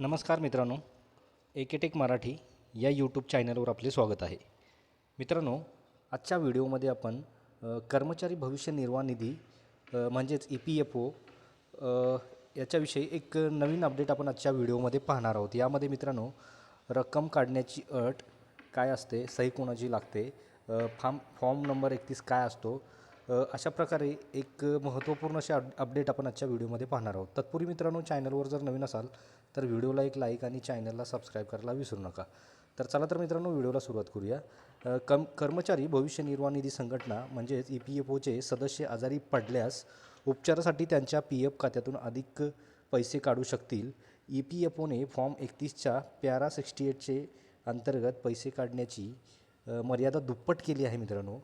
नमस्कार मित्रांनो एकेटेक मराठी या यूट्यूब चॅनलवर आपले स्वागत आहे. मित्रांनो आजच्या व्हिडिओमध्ये आपण कर्मचारी भविष्य निर्वाह निधी म्हणजेच ई पी एफ ओ याच्याविषयी एक नवीन अपडेट आपण आजच्या व्हिडिओमध्ये पाहणार आहोत. यामध्ये मित्रांनो रक्कम काढण्याची अट काय असते सही कोणाची लागते फॉर्म फॉर्म नंबर एकतीस काय असतो अशा प्रकारे एक महत्त्वपूर्ण असे अप अपडेट आपण आजच्या व्हिडिओमध्ये पाहणार आहोत. तत्पूर्वी मित्रांनो चॅनलवर जर नवीन असाल तर व्हिडिओला एक लाईक आणि चॅनलला सबस्क्राईब करायला विसरू नका. तर चला तर मित्रांनो व्हिडिओला सुरुवात करूया. कम कर्मचारी भविष्य निर्वाह निधी संघटना म्हणजेच ई पी एफ ओचे सदस्य आजारी पडल्यास उपचारासाठी त्यांच्या पी एफ खात्यातून अधिक पैसे काढू शकतील. ई पी एफ ओने फॉर्म एकतीसच्या पॅरा सिक्स्टी एटचे अंतर्गत पैसे काढण्याची मर्यादा दुप्पट केली आहे मित्रांनो.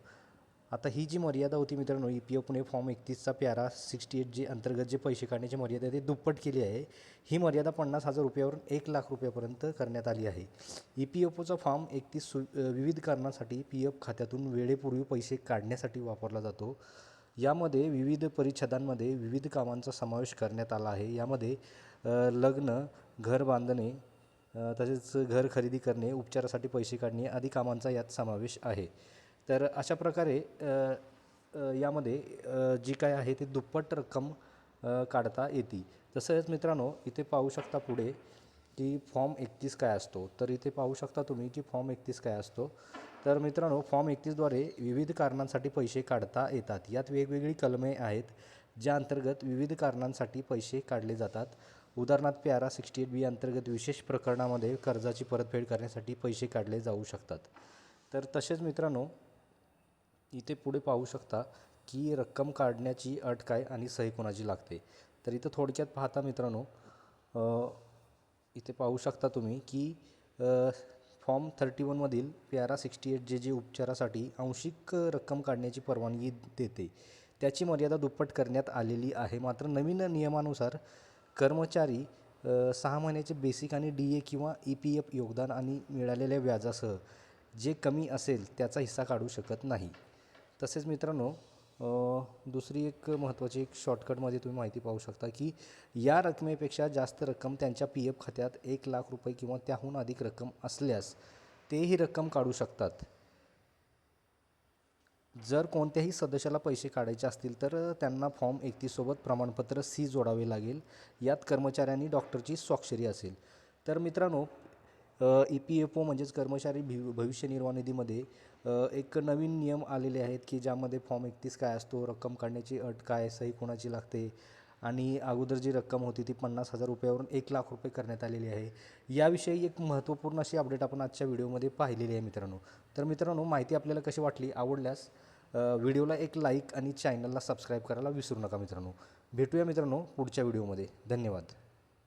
आता ही जी मर्यादा होती मित्रांनो ई पी एफने फॉर्म एकतीसचा प्यारा सिक्स्टी एट जे अंतर्गत जे पैसे काढण्याची मर्यादा आहे ती दुप्पट केली आहे. ही मर्यादा पन्नास हजार रुपयावरून एक लाख रुपयापर्यंत करण्यात आली आहे. ई पी एफ ओचा फॉर्म एकतीस सु विविध कारणासाठी पी एफ खात्यातून वेळेपूर्वी पैसे काढण्यासाठी वापरला जातो. यामध्ये विविध परिच्छदांमध्ये विविध कामांचा समावेश करण्यात आला आहे. यामध्ये लग्न घर बांधणे तसेच घर खरेदी करणे उपचारासाठी पैसे काढणे आदी कामांचा यात समावेश आहे. तर अशा प्रकारे यामध्ये जी काय आहे ते दुप्पट रक्कम काढता येते. तसंच मित्रांनो इथे पाहू शकता पुढे की फॉर्म एकतीस काय असतो. तर इथे पाहू शकता तुम्ही की फॉर्म एकतीस काय असतो. तर मित्रांनो फॉर्म एकतीसद्वारे विविध कारणांसाठी पैसे काढता येतात. यात वेगवेगळी कलमे आहेत ज्या अंतर्गत विविध कारणांसाठी पैसे काढले जातात. उदाहरणार्थ प्यारा सिक्स्टी एट बी अंतर्गत विशेष प्रकरणामध्ये कर्जाची परतफेड करण्यासाठी पैसे काढले जाऊ शकतात. तर तसेच मित्रांनो इथे पुढे पाहू शकता की रक्कम काढण्याची अट काय आणि सही कोणाची लागते. तर इथं थोडक्यात पाहता मित्रांनो इथे पाहू शकता तुम्ही की फॉर्म थर्टी वनमधील प्यारा सिक्स्टी एट जे जे उपचारासाठी आंशिक रक्कम काढण्याची परवानगी देते. त्याची मर्यादा दुप्पट करण्यात आलेली आहे. मात्र नवीन नियमानुसार कर्मचारी सहा महिन्याचे बेसिक आणि डी ए किंवा ई पी एफ योगदान आणि मिळालेल्या व्याजासह जे कमी असेल त्याचा हिस्सा काढू शकत नाही. तसेच मित्रांनो दुसरी एक महत्त्वाची एक शॉर्टकटमध्ये तुम्ही माहिती पाहू शकता की या रकमेपेक्षा जास्त रक्कम त्यांच्या पी एफ खात्यात एक लाख रुपये किंवा त्याहून अधिक रक्कम असल्यास ते ही रक्कम काढू शकतात. जर कोणत्याही सदस्याला पैसे काढायचे असतील तर त्यांना फॉर्म एकतीससोबत प्रमाणपत्र सी जोडावे लागेल. यात कर्मचाऱ्यांनी डॉक्टरची स्वाक्षरी असेल. तर मित्रांनो ई पी एफ ओ म्हणजेच कर्मचारी भि भविष्य निर्वाह निधीमध्ये एक नवीन नियम आलेले आहेत की ज्यामध्ये फॉर्म एकतीस काय असतो रक्कम काढण्याची अट काय सही कोणाची लागते आणि अगोदर जी रक्कम होती ती पन्नास हजार रुपयावरून एक लाख रुपये करण्यात आलेली आहे. याविषयी एक महत्त्वपूर्ण अशी अपडेट आपण आजच्या व्हिडिओमध्ये पाहिलेली आहे मित्रांनो. तर मित्रांनो माहिती आपल्याला कशी वाटली आवडल्यास व्हिडिओला एक लाईक आणि चॅनलला सबस्क्राईब करायला विसरू नका मित्रांनो. भेटूया मित्रांनो पुढच्या व्हिडिओमध्ये. धन्यवाद.